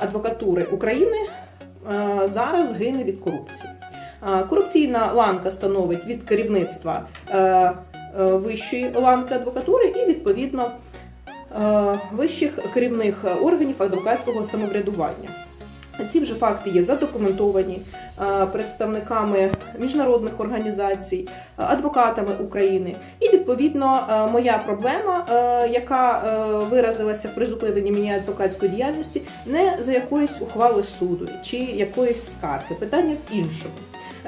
адвокатури України е, зараз гине від корупції. Е, Корупційна ланка становить від керівництва е, вищої ланки адвокатури і відповідно вищих керівних органів адвокатського самоврядування. Ці вже факти є задокументовані представниками міжнародних організацій, е, адвокатами України. І відповідно е, моя проблема, е, яка е, виразилася в призупиненні мені адвокатської діяльності, не за якоюсь ухвали суду чи якоїсь скарги. Питання в іншому.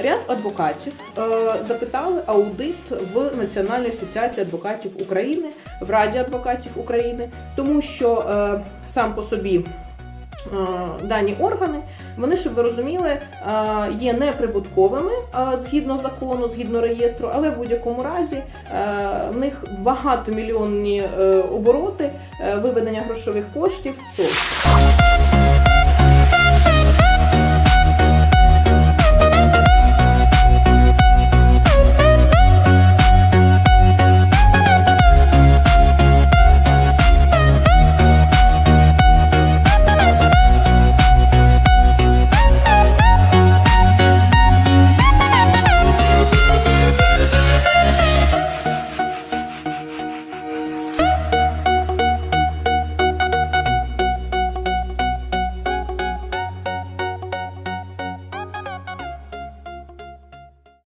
Ряд адвокатів е, запитали аудит в Національній асоціації адвокатів України, в Раді адвокатів України, тому що е, сам по собі е, дані органи, вони, щоб ви розуміли, е, є неприбутковими е, згідно закону, згідно реєстру, але в будь-якому разі е, в них багатомільйонні е, обороти, е, виведення грошових коштів тощо.